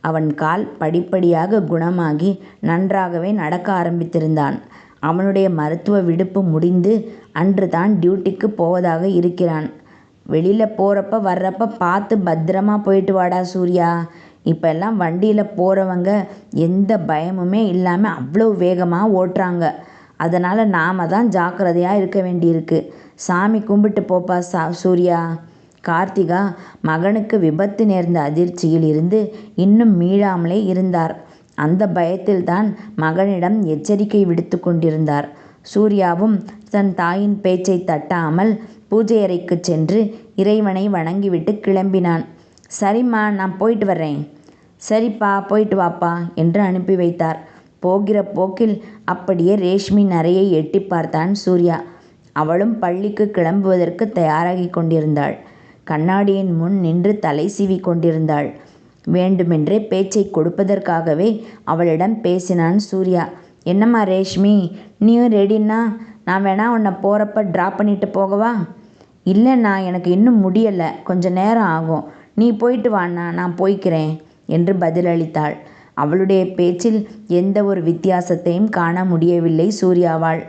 அவன் கால் படிப்படியாக குணமாகி நன்றாகவே நடக்க ஆரம்பித்திருந்தான். அவனுடைய மருத்துவ விடுப்பு முடிந்து அன்று தான் டியூட்டிக்கு போவதாக இருக்கிறான். வெளியில் போகிறப்ப வர்றப்ப பார்த்து பத்திரமா போயிட்டு வாடா சூர்யா. இப்போல்லாம் வண்டியில் போகிறவங்க எந்த பயமுமே இல்லாமல் அவ்வளோ வேகமாக ஓட்டுறாங்க. அதனால் நாம் தான் ஜாக்கிரதையாக இருக்க வேண்டியிருக்கு. சாமி கும்பிட்டு போப்பா சா சூர்யா. கார்த்திகா மகனுக்கு விபத்து நேர்ந்த அதிர்ச்சியில் இருந்து இன்னும் மீளாமலே இருந்தார். அந்த பயத்தில்தான் மகனிடம் எச்சரிக்கை விடுத்து கொண்டிருந்தார். சூர்யாவும் தன் தாயின் பேச்சை தட்டாமல் பூஜை அறைக்கு சென்று இறைவனை வணங்கிவிட்டு கிளம்பினான். சரிம்மா நான் போயிட்டு வர்றேன். சரிப்பா போயிட்டு வாப்பா என்று அனுப்பி வைத்தார். போகிற போக்கில் அப்படியே ரேஷ்மி நரையை எட்டி பார்த்தான் சூர்யா. அவளும் பள்ளிக்கு கிளம்புவதற்கு தயாராகி கொண்டிருந்தாள். கண்ணாடியின் முன் நின்று தலை சீவி கொண்டிருந்தாள் வேண்டுமென்றே பேச்சை கொடுப்பதற்காகவே அவளிடம் பேசினான் சூர்யா. என்னம்மா ரேஷ்மி நீயும் ரெடின்னா நான் வேணா உன்னை போகிறப்ப ட்ராப் பண்ணிட்டு போகவா? இல்லைண்ணா எனக்கு இன்னும் முடியலை. கொஞ்ச நேரம் ஆகும். நீ போயிட்டு வாண்ணா நான் போய்க்கிறேன் என்று பதிலளித்தாள். அவளுடைய பேச்சில் எந்த ஒரு வித்தியாசத்தையும் காண முடியவில்லை சூர்யாவாள்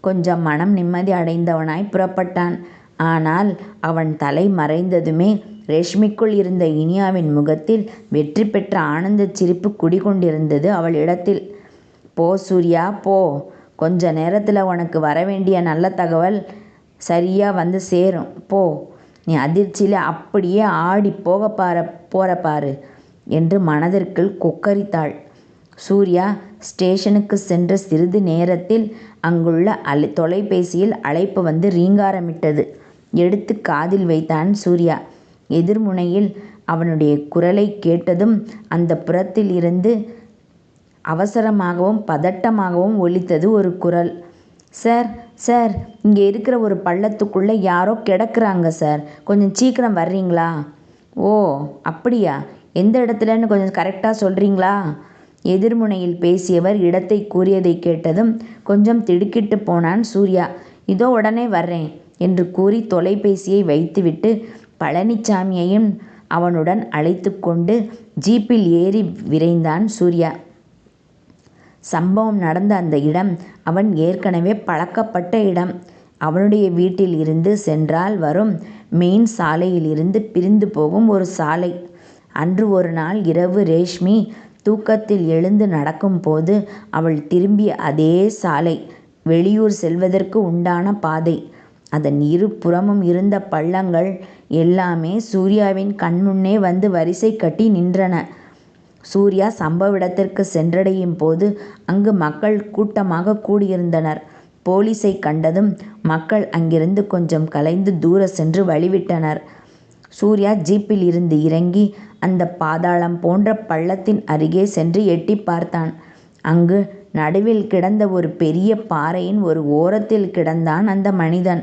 கொஞ்சம் மனம் நிம்மதி அடைந்தவனாய் புறப்பட்டான். ஆனால் அவன் தலை மறைந்ததுமே ரேஷ்மிக்குள் இருந்த இனியாவின் முகத்தில் வெற்றி பெற்ற ஆனந்தச் சிரிப்பு குடிகொண்டிருந்தது அவள் இடத்தில். போ சூர்யா போ. கொஞ்ச நேரத்தில் உனக்கு வர வேண்டிய நல்ல தகவல் சரியா வந்து சேரும். போ. நீ அதிர்ச்சியில் அப்படியே ஆடி போக பார போற பாரு என்று மனதிற்குள் கொக்கரித்தாள். சூர்யா ஸ்டேஷனுக்கு சென்ற சிறிது நேரத்தில் அங்குள்ள அலை தொலைபேசியில் அழைப்பு வந்து ரீங்காரமிட்டது எடுத்து காதில் வைத்தான் சூர்யா. எதிர்முனையில் அவனுடைய குரலை கேட்டதும் அந்த புறத்தில் இருந்து அவசரமாகவும் பதட்டமாகவும் ஒலித்தது ஒரு குரல். சார் சார் இங்கே இருக்கிற ஒரு பள்ளத்துக்குள்ளே யாரோ கிடக்குறாங்க சார். கொஞ்சம் சீக்கிரம் வர்றீங்களா? ஓ அப்படியா? எந்த இடத்துலன்னு கொஞ்சம் கரெக்டாக சொல்கிறீங்களா எதிர்முனையில் பேசியவர் இடத்தை கூறியதை கேட்டதும் கொஞ்சம் திடுக்கிட்டு போனான் சூர்யா. இதோ உடனே வர்றேன். என்று கூறி தொலைபேசியை வைத்துவிட்டு பழனிச்சாமியையும் அவனுடன் அழைத்து கொண்டு ஜீப்பில் ஏறி விரைந்தான் சூர்யா. சம்பவம் நடந்த அந்த இடம் அவன் ஏற்கனவே பழக்கப்பட்ட இடம். அவனுடைய வீட்டில் இருந்து சென்றால் வரும் மெயின் சாலையிலிருந்து பிரிந்து போகும் ஒரு சாலை. அன்று ஒரு நாள் இரவு ரேஷ்மி தூக்கத்தில் எழுந்து நடக்கும்போது அவள் திரும்பிய அதே சாலை. வெளியூர் செல்வதற்கு உண்டான பாதை. அதன் இரு புறமும் இருந்த பள்ளங்கள் எல்லாமே சூர்யாவின் கண்முன்னே வந்து வரிசை கட்டி நின்றன. சூர்யா சம்பவ இடத்திற்கு சென்றடையும் போது அங்கு மக்கள் கூட்டமாக கூடியிருந்தனர். போலீஸை கண்டதும் மக்கள் அங்கிருந்து கொஞ்சம் கலைந்து தூர சென்று வழிவிட்டனர். சூர்யா ஜீப்பில் இருந்து இறங்கி அந்த பாதாளம் போன்ற பள்ளத்தின் அருகே சென்று எட்டி பார்த்தான். அங்கு நடுவில் கிடந்த ஒரு பெரிய பாறையின் ஒரு ஓரத்தில் கிடந்தான் அந்த மனிதன்.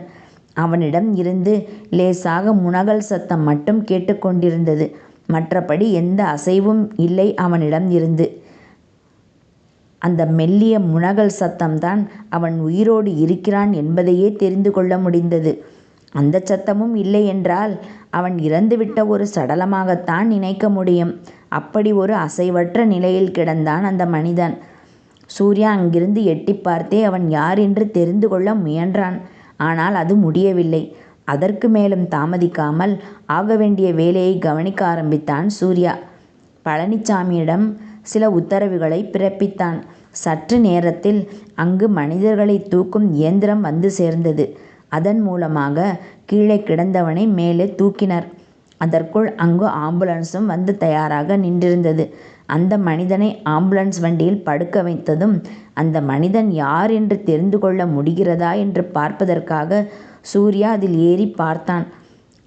அவனிடம் இருந்து லேசாக முனகல் சத்தம் மட்டும் கேட்டுக்கொண்டிருந்தது. மற்றபடி எந்த அசைவும் இல்லை அவனிடம் இருந்து. அந்த மெல்லிய முனகல் சத்தம்தான் அவன் உயிரோடு இருக்கிறான் என்பதையே தெரிந்து கொள்ள முடிந்தது. அந்த சத்தமும் இல்லை என்றால் அவன் இறந்துவிட்ட ஒரு சடலமாகத்தான் நினைக்க முடியும். அப்படி ஒரு அசைவற்ற நிலையில் கிடந்தான் அந்த மனிதன். சூர்யா அங்கிருந்து எட்டி பார்த்தே அவன் யார் என்று தெரிந்து கொள்ள முயன்றான். ஆனால் அது முடியவில்லை. அதற்கு மேலும் தாமதிக்காமல் ஆக வேண்டிய வேலையை கவனிக்க ஆரம்பித்தான் சூர்யா. பழனிச்சாமியிடம் சில உத்தரவுகளை பிறப்பித்தான். சற்று நேரத்தில் அங்கு மனிதர்களை தூக்கும் இயந்திரம் வந்து சேர்ந்தது. அதன் மூலமாக கீழே கிடந்தவனை மேலே தூக்கினர். அதற்குள் அங்கு ஆம்புலன்ஸும் வந்து தயாராக நின்றிருந்தது. அந்த மனிதனை ஆம்புலன்ஸ் வண்டியில் படுக்க வைத்ததும் அந்த மனிதன் யார் என்று தெரிந்து கொள்ள முடிகிறதா என்று பார்ப்பதற்காக சூர்யா அதில் ஏறி பார்த்தான்.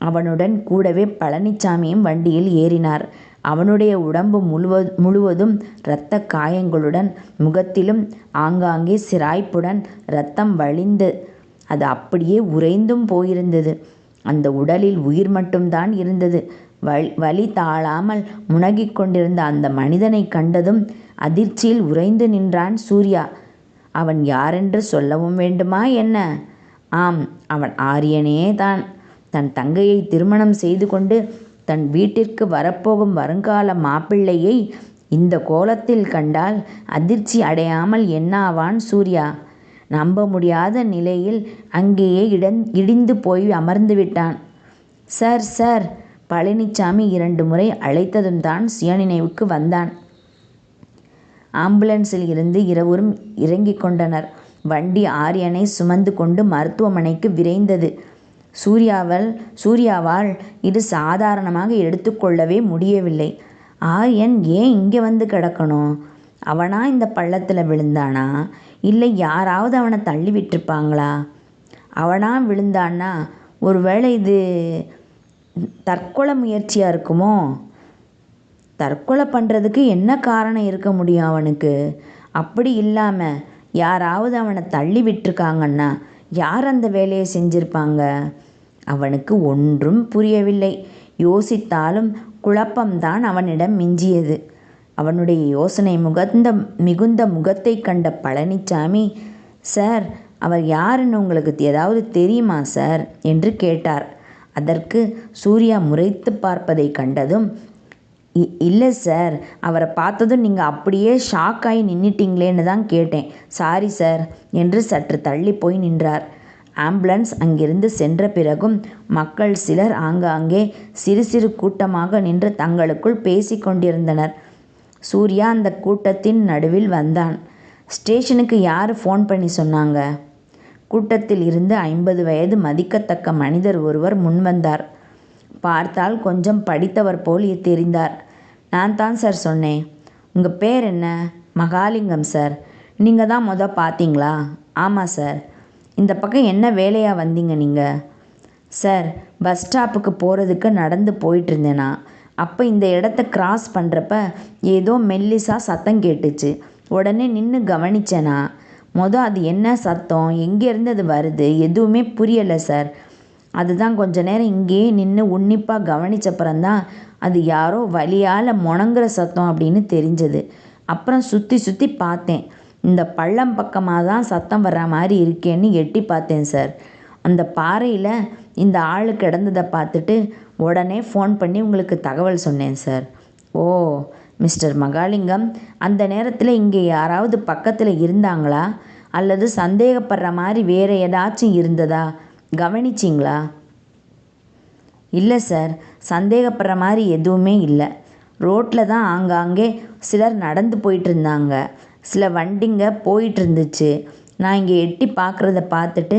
அவனுடன் கூடவே பழனிச்சாமியும் வண்டியில் ஏறினார். அவனுடைய உடம்பு முழுவ முழுவதும் இரத்த காயங்களுடன் முகத்திலும் ஆங்காங்கே சிராய்ப்புடன் இரத்தம் வழிந்து அது அப்படியே உறைந்தும் போயிருந்தது. அந்த உடலில் உயிர் மட்டும்தான் இருந்தது. வலி வலி தாழாமல் முனகிக் கொண்டிருந்த அந்த மனிதனை கண்டதும் அதிர்ச்சியில் உறைந்து நின்றான் சூர்யா. அவன் யாரென்று சொல்லவும் வேண்டுமா என்ன? ஆம் அவன் ஆரியனே தான். தன் தங்கையை திருமணம் செய்து கொண்டு தன் வீட்டிற்கு வரப்போகும் வருங்கால மாப்பிள்ளையை இந்த கோலத்தில் கண்டால் அதிர்ச்சி அடையாமல் என்னாவான் சூர்யா? நம்ப முடியாத நிலையில் அங்கேயே இடந் இடிந்து போய் அமர்ந்து விட்டான். சார் சார் பழனிச்சாமி இரண்டு முறை அழைத்ததும் தான் சுயநினைவுக்கு வந்தான். ஆம்புலன்ஸில் இருந்து இருவரும் இறங்கிக் கொண்டனர். வண்டி ஆரியனை சுமந்து கொண்டு மருத்துவமனைக்கு விரைந்தது. சூர்யாவால் சூர்யாவால் இது சாதாரணமாக எடுத்துக்கொள்ளவே முடியவில்லை. ஆரியன் ஏன் இங்கே வந்து கிடக்கணும்? அவனா இந்த பள்ளத்தில் விழுந்தானா? இல்லை யாராவது அவனை தள்ளி விட்டுருப்பாங்களா? அவனா விழுந்தான்னா ஒருவேளை இது தற்கொலை முயற்சியாக இருக்குமோ? தற்கொலை பண்ணுறதுக்கு என்ன காரணம் இருக்க முடியும் அவனுக்கு? அப்படி இல்லாமல் யாராவது அவனை தள்ளி விட்டுருக்காங்கன்னா யார் அந்த வேலையை செஞ்சுருப்பாங்க? அவனுக்கு ஒன்றும் புரியவில்லை. யோசித்தாலும் குழப்பம்தான் அவனிடம் மிஞ்சியது. அவனுடைய யோசனை முகந்த மிகுந்த முகத்தை கண்ட பழனிச்சாமி சார் அவர் யாருன்னு உங்களுக்கு ஏதாவது தெரியுமா சார்? என்று கேட்டார். அதற்கு சூர்யா முறைத்து பார்ப்பதை கண்டதும் இ இல்லை சார் அவரை பார்த்ததும் நீங்கள் அப்படியே ஷாக் ஆகி நின்றுட்டீங்களேன்னு தான் கேட்டேன். சாரி சார் என்று சற்று தள்ளி போய் நின்றார். ஆம்புலன்ஸ் அங்கிருந்து சென்ற பிறகும் மக்கள் சிலர் ஆங்காங்கே சிறு சிறு கூட்டமாக நின்று தங்களுக்குள் பேசி கொண்டிருந்தனர். சூர்யா அந்த கூட்டத்தின் நடுவில் வந்தான். ஸ்டேஷனுக்கு யார் ஃபோன் பண்ணி சொன்னாங்க? கூட்டத்தில் இருந்து ஐம்பது வயது மதிக்கத்தக்க மனிதர் ஒருவர் முன்வந்தார். பார்த்தால் கொஞ்சம் படித்தவர் போல் தெரிந்தார். நான் தான் சார் சொன்னேன். உங்கள் பேர் என்ன? மகாலிங்கம் சார். நீங்கள் தான் மொதல் பார்த்தீங்களா ஆமாம் சார். இந்த பக்கம் என்ன வேலையாக வந்தீங்க நீங்கள் சார் பஸ் ஸ்டாப்புக்கு போகிறதுக்கு நடந்து போயிட்டுருந்தேனா. அப்போ இந்த இடத்த கிராஸ் பண்ணுறப்ப ஏதோ மெல்லிசாக சத்தம் கேட்டுச்சு. உடனே நின்று கவனிச்சேனா. மொதல் அது என்ன சத்தம்? எங்கேருந்து அது வருது? எதுவுமே புரியலை சார். அதுதான் கொஞ்ச நேரம் இங்கேயே நின்று உன்னிப்பாக கவனிச்சப்புறந்தான் அது யாரோ வலியால் முணங்குற சத்தம் அப்படின்னு தெரிஞ்சது. அப்புறம் சுற்றி சுற்றி பார்த்தேன். இந்த பள்ளம் பக்கமாக தான் சத்தம் வர்ற மாதிரி இருக்கேன்னு எட்டி பார்த்தேன் சார். அந்த பாறையில் இந்த ஆள் கிடந்ததை பார்த்துட்டு உடனே ஃபோன் பண்ணி உங்களுக்கு தகவல் சொன்னேன் சார். ஓ மிஸ்டர் மகாலிங்கம் அந்த நேரத்தில் இங்கே யாராவது பக்கத்தில் இருந்தாங்களா? அல்லது சந்தேகப்படுற மாதிரி வேறு ஏதாச்சும் இருந்ததா? கவனிச்சிங்களா? இல்லை சார் சந்தேகப்படுற மாதிரி எதுவுமே இல்லை. ரோட்டில் தான் ஆங்காங்கே சிலர் நடந்து போயிட்டு இருந்தாங்க சில வண்டிங்க போயிட்டு இருந்துச்சு நான் இங்கே எட்டி பார்க்குறத பார்த்துட்டு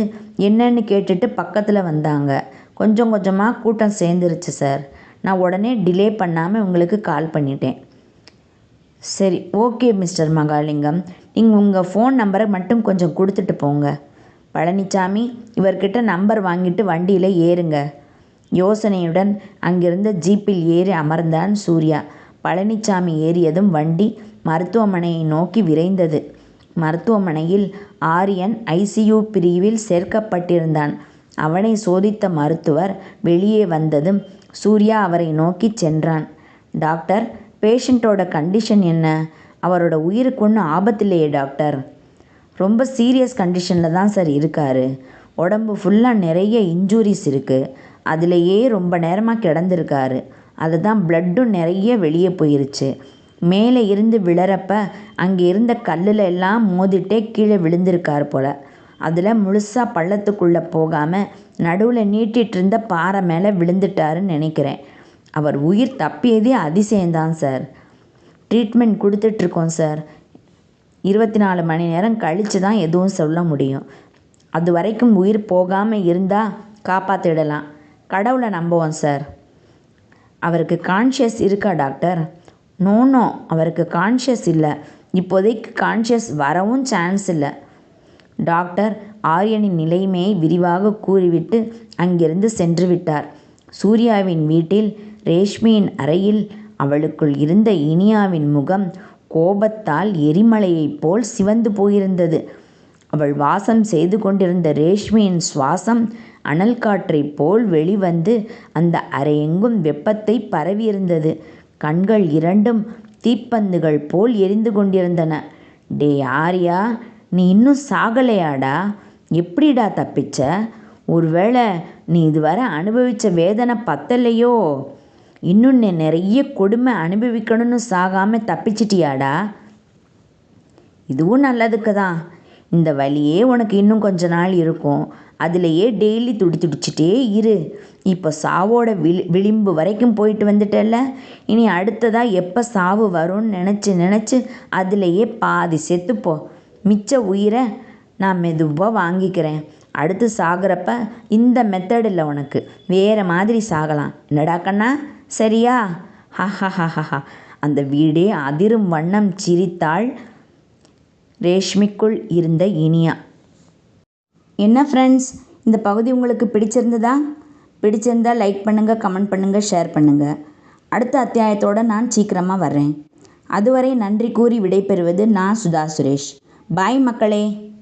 என்னன்னு கேட்டுட்டு பக்கத்தில் வந்தாங்க. கொஞ்சம் கொஞ்சமாக கூட்டம் சேர்ந்துருச்சு சார். நான் உடனே டிலே பண்ணாமல் உங்களுக்கு கால் பண்ணிட்டேன். சரி ஓகே மிஸ்டர் மகாலிங்கம். நீங்கள் உங்கள் ஃபோன் நம்பரை மட்டும் கொஞ்சம் கொடுத்துட்டு போங்க. பழனிச்சாமி இவர்கிட்ட நம்பர் வாங்கிட்டு வண்டியில் ஏறுங்க. யோசனையுடன் அங்கிருந்த ஜீப்பில் ஏறி அமர்ந்தான் சூர்யா. பழனிச்சாமி ஏறியதும் வண்டி மருத்துவமனையை நோக்கி விரைந்தது. மருத்துவமனையில் ஆரியன் ஐசியூ பிரிவில் சேர்க்கப்பட்டிருந்தான். அவனை சோதித்த மருத்துவர் வெளியே வந்ததும் சூர்யா அவரை நோக்கி சென்றான். டாக்டர் பேஷண்ட்டோட கண்டிஷன் என்ன? அவரோட உயிருக்கு ஒன்றும் ஆபத்தில்லையே டாக்டர். ரொம்ப சீரியஸ் கண்டிஷனில் தான் சார் இருக்கார். உடம்பு ஃபுல்லாக நிறைய இன்ஜூரிஸ் இருக்குது அதிலேயே ரொம்ப நேரமாக கிடந்திருக்காரு. அதுதான் ப்ளட்டும் நிறைய வெளியே போயிருச்சு. மேலே இருந்து விழறப்ப அங்கே இருந்த கல்லில் எல்லாம் மோதிட்டே கீழே விழுந்திருக்கார் போல். அதில் முழுசாக பள்ளத்துக்குள்ளே போகாமல் நடுவில் நீட்டிகிட்டு இருந்த பாறை மேலே விழுந்துட்டாருன்னு நினைக்கிறேன். அவர் உயிர் தப்பியதே அதிசயம்தான் சார். ட்ரீட்மெண்ட் கொடுத்துட்ருக்கோம் சார். இருபத்தி நாலு மணி நேரம் கழித்து தான் எதுவும் சொல்ல முடியும். அது வரைக்கும் உயிர் போகாமல் இருந்தால் காப்பாற்றிடலாம் கடவுளை நம்புவோம் சார். அவருக்கு கான்ஷியஸ் இருக்கா டாக்டர்? No no. அவருக்கு கான்ஷியஸ் இல்லை. இப்போதைக்கு கான்ஷியஸ் வரவும் சான்ஸ் இல்லை. டாக்டர் ஆரியனின் நிலைமையை விரிவாக கூறிவிட்டு அங்கிருந்து சென்று விட்டார். சூர்யாவின் வீட்டில் ரேஷ்மியின் அறையில் அவளுக்குள் இருந்த இனியாவின் முகம் கோபத்தால் எரிமலையைப் போல் சிவந்து போயிருந்தது. அவள் வாசம் செய்து கொண்டிருந்த ரேஷ்மியின் சுவாசம் அனல் காற்றைப் போல் வெளிவந்து அந்த அறையெங்கும் வெப்பத்தை பரவியிருந்தது. கண்கள் இரண்டும் தீப்பந்துகள் போல் எரிந்து கொண்டிருந்தன. டே ஆர்யா நீ இன்னும் சாகலையாடா? எப்படிடா தப்பிச்ச? ஒருவேளை நீ இதுவரை அனுபவித்த வேதனை பத்தலையோ? இன்னும் நீ நிறைய கொடுமை அனுபவிக்கணும்னு சாகாமல் தப்பிச்சிட்டியாடா? இதுவும் நல்லதுக்கு தான் இந்த வழியே உனக்கு இன்னும் கொஞ்ச நாள் இருக்கும். அதிலேயே டெய்லி துடி துடிச்சிட்டே இரு. இப்போ சாவோட விளி விளிம்பு வரைக்கும் போயிட்டு வந்துட்டல்ல? இனி அடுத்ததாக எப்போ சாவு வரும்னு நினச்சி நினச்சி அதிலேயே பாதி செத்துப்போ. மிச்ச உயிரை நான் மெதுவாக வாங்கிக்கிறேன். அடுத்து சாகிறப்ப இந்த மெத்தடில் உனக்கு வேறு மாதிரி சாகலாம். என்னடா கண்ணா? சரியா? ஹஹஹஹா அந்த வீடே அதிரும் வண்ணம் சிரித்தாள் ரேஷ்மிக்குள் இருந்த இனியா. என்ன ஃப்ரெண்ட்ஸ் இந்த பகுதி உங்களுக்கு பிடிச்சிருந்ததா? பிடிச்சிருந்தா லைக் பண்ணுங்கள் கமெண்ட் பண்ணுங்கள் ஷேர் பண்ணுங்கள் அடுத்த அத்தியாயத்தோடு நான் சீக்கிரமாக வர்றேன். அதுவரை நன்றி கூறி விடைபெறுவது நான் சுதா சுரேஷ். பாய் மக்களே.